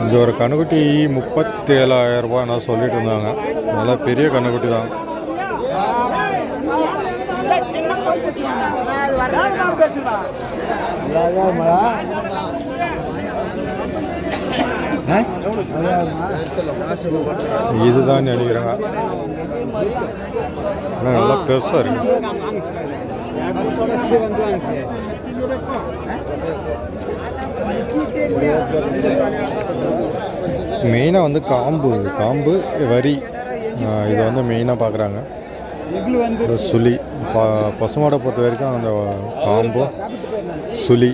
இங்கே ஒரு கண்ணுக்குட்டி முப்பத்தி ரூபாய் நான் சொல்லிட்டு இருந்தாங்க. நல்லா பெரிய கண்ணுக்குட்டி தான். இதுதான் நினைக்கிறேங்க. நல்லா பெருசாக இருக்கு. மெயினாக வந்து காம்பு காம்பு வரி. இதை வந்து மெயினாக பார்க்குறாங்க. சுளி. ப பசுமாடை பொறுத்த வரைக்கும் அந்த காம்பு சுளி.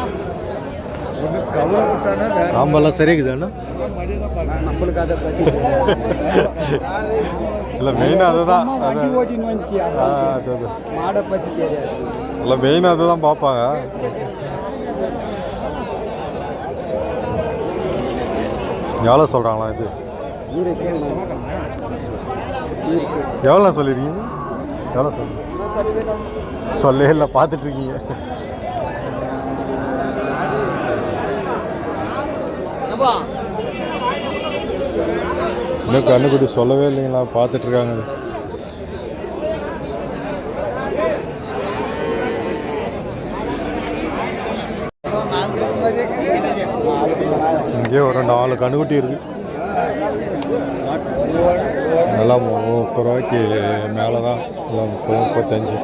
Thank. ಸಾಂಬೆಲ್ಲ ಸರಿಯಾಗಿದೆ ಅಣ್ಣ இல்லை மெயினாக அதுதான். அது இல்லை மெயினாக அதுதான் பார்ப்பாங்க எவ்வளோ சொல்கிறாங்களா இது? எவ்வளோ சொல்லியிருக்கீங்க எவ்வளோ சொல்லுங்க சொல்லவே இல்லை பார்த்துட்ருக்கீங்க இன்னும் கண்ணுக்குட்டி சொல்லவே இல்லைங்களா? பார்த்துட்டு இருக்காங்க இங்கே ஒரு நாலு கண்ணுக்குட்டி இருக்கு. எல்லாம் முப்பது ரூபாய்க்கு மேலே தான் எல்லாம் முப்பது முப்பத்தஞ்சு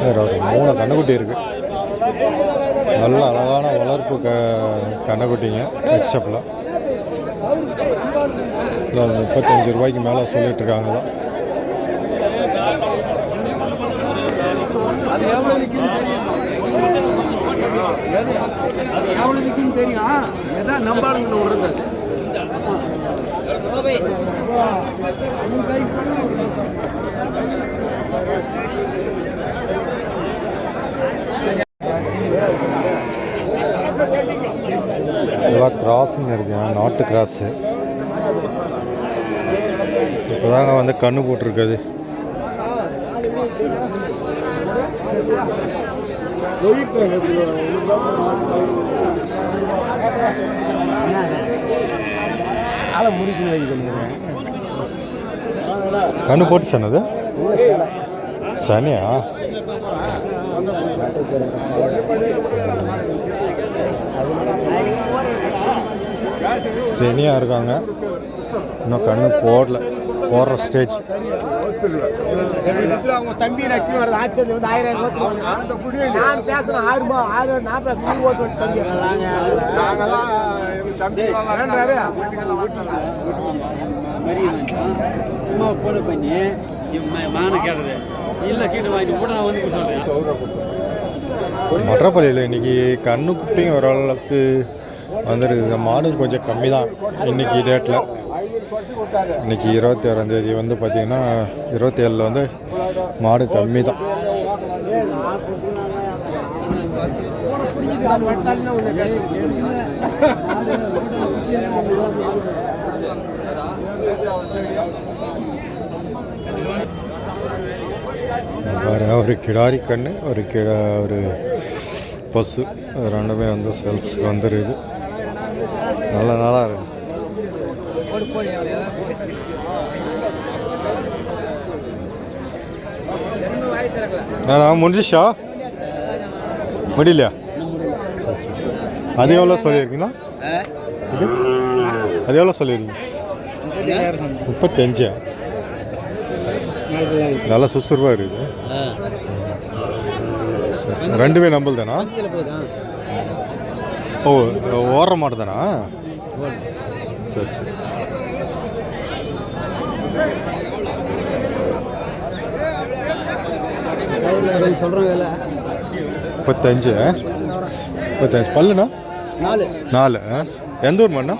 வேறு ஒரு மூணு கண்ணுக்குட்டி இருக்கு. நல்ல அழகான வளர்ப்பு க கண்ணுக்குட்டிங்க ஹெச்எப்பில் முப்பத்தஞ்சு ரூபாய்க்கு மேலே சொல்லிட்டு இருக்காங்களா. தெரியும் எதான் நம்பாளுங்க விடுறது இதெல்லாம் கிராஸுங்க இருக்குங்க கிராஸு இப்போ இப்போதாங்க வந்து கண்ணு போட்டிருக்குது. கண்ணு போட்டு சொன்னது சனியா? செனியாக இருக்காங்க. இன்னும் கண்ணு போடல. போடுற ஸ்டேஜ் அவங்க தம்பி லட்சுமி வருது ஆட்சி வந்து ஆயிரம் நான் பேசுறேன் ஆறு ஆறு நான் பேசுறேன் ஓட்டு தம்பி நாங்கெல்லாம் தம்பி சும்மா பண்ணி கேட்டது இல்லை வாங்கிட்டு கூட நான் வந்து சொல்கிறேன் மற்றப்பள்ளியில் இன்னைக்கு கண்ணு குட்டியும் ஓரளவுக்கு வந்துருக்குங்க மாடு கொஞ்சம் கம்மி தான். இன்னைக்கு டேட்டில் இன்னைக்கு இருபத்தி ஆறாந்தேதி வந்து பார்த்திங்கன்னா இருபத்தி ஏழில் வந்து மாடு கம்மி தான். வேறு ஒரு கிடாரி கண்ணு ஒரு கிடா ஒரு பசு. அது ரெண்டுமே வந்து சேல்ஸ் வந்துருக்குது நல்ல நல்லா இருக்கு. நான் முடிஞ்சிச்சா முடியலையா? சரி சரி. அது எவ்வளோ சொல்லியிருக்கீங்களா? இது? அது எவ்வளோ சொல்லியிருக்கீங்க? முப்பத்தஞ்சா? நல்லா சுறுசுறுப்பாக இருக்குது ரெண்டுமே நம்பல் தானா ஓ ஓடுற மாட்டு தானா சரி சரி. சரி சொல்கிறோம் வேலை. முப்பத்தஞ்சு முப்பத்தஞ்சு. பல்லுண்ணா? நாலு. நாலு? எந்த ஊர் மண்ணா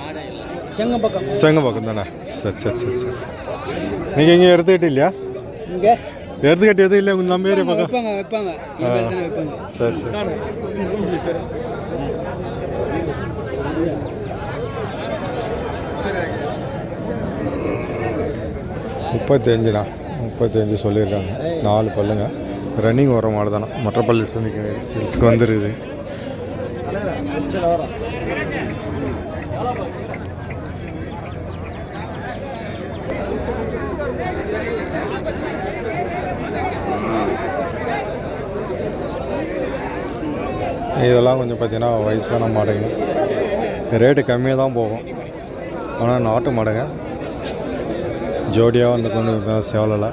செங்கம்பக்கம். செங்கம்பாக்கம் தானே? சரி சரி சரி சரி. நீங்கள் எங்கேயும் எடுத்துக்கிட்டு இல்லையா? இங்கே? எடுத்துக்கிட்டு எதுவும் இல்லை உங்கள் நம்ம ஏரியா பக்கம்? சரி சரி. முப்பத்தஞ்சுண்ணா. முப்பத்தஞ்சு சொல்லியிருக்காங்க. நாலு பல்லுங்க. ரன்னிங் வர மாதிரி தானே மற்ற பல்லு சந்திக்க சேல்ஸுக்கு வந்துருக்குது இதெல்லாம் கொஞ்சம் பார்த்தீங்கன்னா வயசான மாடுங்க. ரேட்டு கம்மியாக தான் போகும். ஆனால் நாட்டு மாடுங்க. ஜோடியாக வந்து கொண்டு இருந்தால் சேவலில்.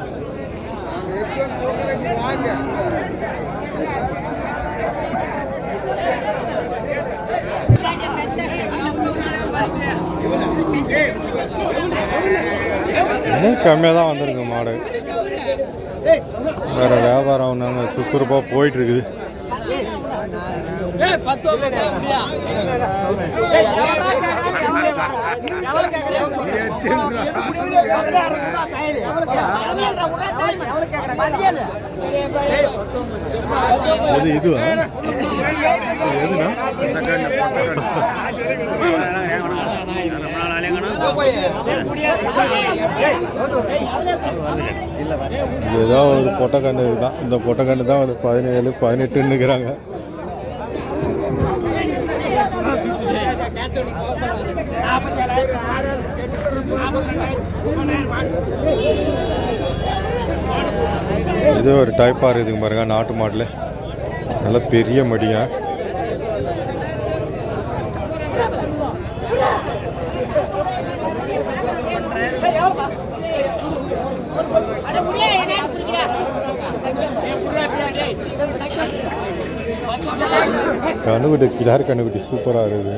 இன்னும் கம்மியாக தான் வந்திருக்கு மாடு. வேறு வியாபாரம் ஒன்று சுறுசுறுப்பாக போயிட்டுருக்குது. அது இதுவா? எதுனா? ஏதோ ஒரு பொட்டக்கண்ணு தான் இந்த பொட்டக்கண்ணு தான் அது பதினேழு பதினெட்டுன்னுக்கிறாங்க. இது ஒரு டைப்பாக இருக்குதுங்க பாருங்க நாட்டு மாட்டில் நல்ல பெரிய மடியா. கண்ணுக்குட்டி கிடார் கண்ணுக்குட்டி சூப்பராக இருக்குது.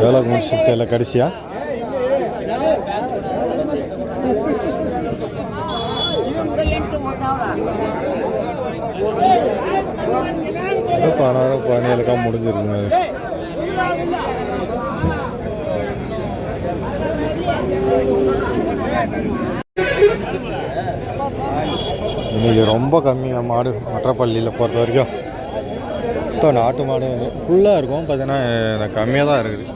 எவ்வளோ முடிச்சுட்டு இல்லை கடைசியா? பதினாறு பதினேழுக்கா முடிஞ்சிருக்குங்க. அது இன்னைக்கு ரொம்ப கம்மியாக மாடு மற்றப்பள்ளியில் பொறுத்த வரைக்கும். மொத்தம் நாட்டு மாடு ஃபுல்லாக இருக்கும். பார்த்தீங்கன்னா கம்மியாக தான் இருக்குது.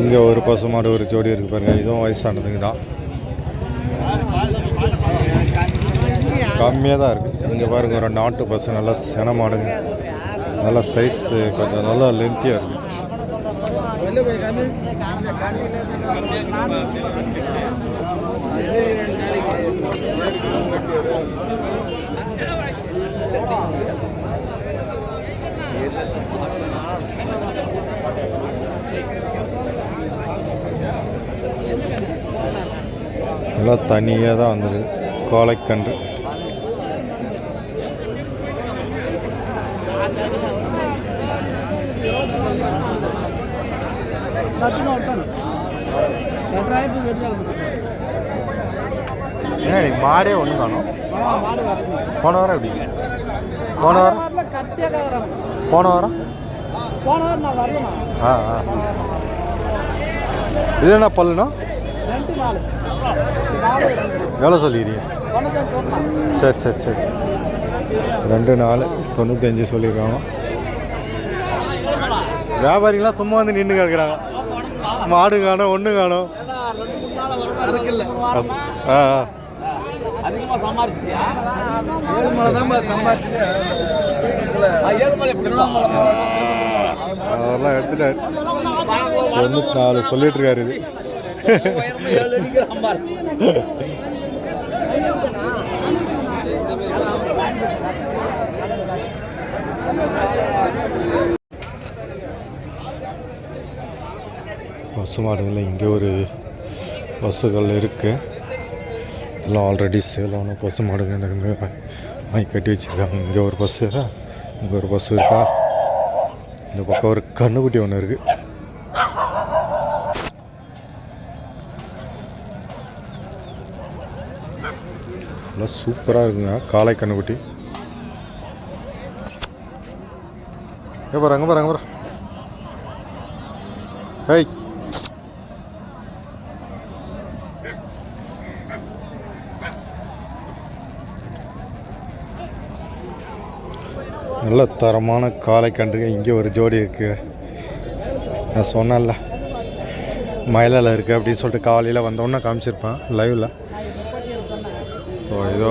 இங்கே ஒரு பசு மாடு ஒரு ஜோடி இருக்குது பாருங்கள் இதுவும் வயசானதுங்க தான். கம்மியாக தான் இருக்குது இங்கே பாருங்க ஒரு நாட்டு பசு நல்லா சென மாடுங்க. நல்லா சைஸ் கொஞ்சம் நல்லா லென்த்தியாக இருக்குது எல்லாம் தனியாக தான் வந்துடுது இன்னைக்கு மாடே ஒன்று காணும். போன வாரம் எப்படி போன வாரம்? போன வாரம்? ஆ ஆ. இது என்ன பல்லுண்ணா? ரெண்டு நாள் எவ்வளோ சொல்லிடுறீங்க சரி சரி சரி. ரெண்டு நாலு தொண்ணூத்தஞ்சு சொல்லியிருக்காங்க. வியாபாரிகள்லாம் சும்மா வந்து நின்று கிடக்குறாங்க மாடு காணும் ஒன்று காணும் ஆ. அதெல்லாம் எடுத்துட்டாரு தொண்ணூற்றி நாலு சொல்லிட்டு இருக்காரு இது. பசு மாடுகளில் இங்கே ஒரு பசுகள் இருக்குது இதெல்லாம் ஆல்ரெடி சேலான பசு மாடுங்க இந்த வாங்கி கட்டி வச்சுருக்காங்க. இங்கே ஒரு பஸ்ஸு இங்கே ஒரு பஸ்ஸு இருக்கா? இந்த பக்கம் ஒரு கண்ணுக்குட்டி ஒன்று இருக்குது நல்லா சூப்பராக இருக்குங்க. காளை கண்ணுக்குட்டி. ஏ பாரு அங்கே பாரு அங்கே பாரு. ஏய். நல்ல தரமான காளை கன்றுங்க. இங்கே ஒரு ஜோடி இருக்குது நான் சொன்னேன்ல. மயிலால் இருக்குது அப்படின்னு சொல்லிட்டு காலையில் வந்தோன்னே காமிச்சிருப்பேன். லைவில் ஏதோ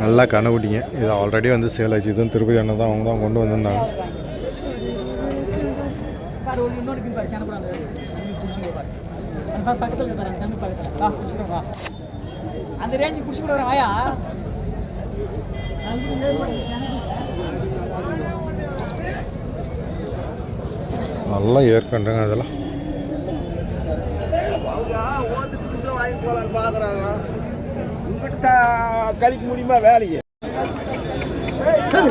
நல்லா கண்ணுக்குட்டிங்க இது ஆல்ரெடி வந்து சேல் ஆச்சு இதுவும் திருப்பதி அண்ணன் தான் அவங்க தான் கொண்டு வந்திருந்தாங்க அந்த ரேஞ்சு புடிச்சு கூட வாயா நல்லா ஏற்கண்டுங்க அதெல்லாம் பார்க்குறாங்க கழிக்க முடியுமா வேலைக்கு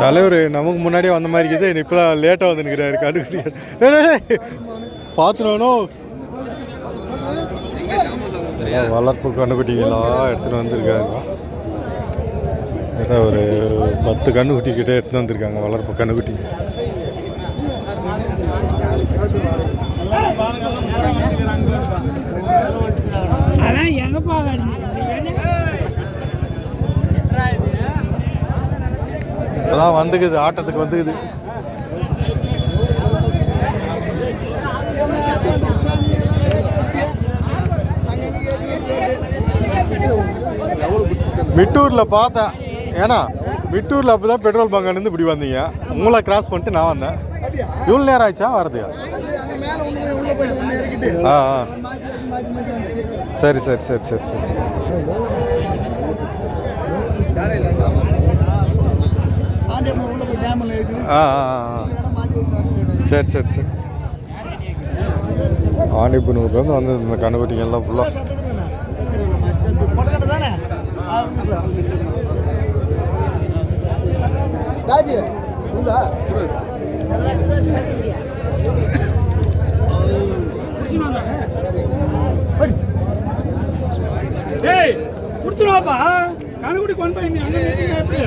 தலைவர் நமக்கு முன்னாடியே வந்த மாதிரி இருக்குது. இப்போ லேட்டாக வந்து நிற்கிறாரு கண்டுபிடி. பார்த்துனோம் வளர்ப்பு கண்ணுக்குட்டிங்களா எடுத்துகிட்டு வந்திருக்காங்க. ஏதோ ஒரு பத்து கண்ணுக்குட்டி கிட்டே எடுத்துகிட்டு வந்திருக்காங்க வளர்ப்பு கண்ணுக்குட்டி. அதான் எங்க அதான் வந்துக்குது ஆட்டத்துக்கு வந்துக்குது. மிட்டூரில் பார்த்தேன். ஏன்னா மிட்டூரில் அப்போ தான் பெட்ரோல் பங்கானு இப்படி வந்தீங்க. உங்களை கிராஸ் பண்ணிட்டு நான் வந்தேன். இவ்வளோ நேரம் ஆயிடுச்சா? வரது ஆ ஆ. சரி சரி சரி சரி சரி சரி. ஆ ஆ ஆ, ஆ சரி சரி. சரி ஆண்டிப்பனூர்லேருந்து வந்து இந்த கண்ணுக்குட்டிங்கெல்லாம் ஃபுல்லாக பொட்டக்கட்டை தானே ராஜி இந்தா ஏய் குடிச்சுடுவாப்பா கணக்குடி கொண்டு போய் நீ அங்க நிறுத்தினா எப்படி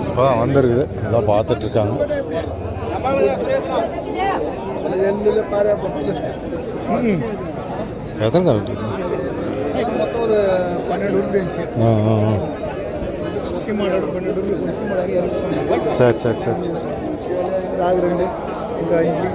இப்போ தான் வந்திருக்குது எல்லாம் பார்த்துட்டு இருக்காங்க எண்ணில் பாரு எத்தனை கலட்டு மொத்தம் ஒரு பன்னெண்டு ஆ ஆ ஆ. இருக்கு சரி சரி சரி சரி. அது ரெண்டு இங்கே அஞ்சு.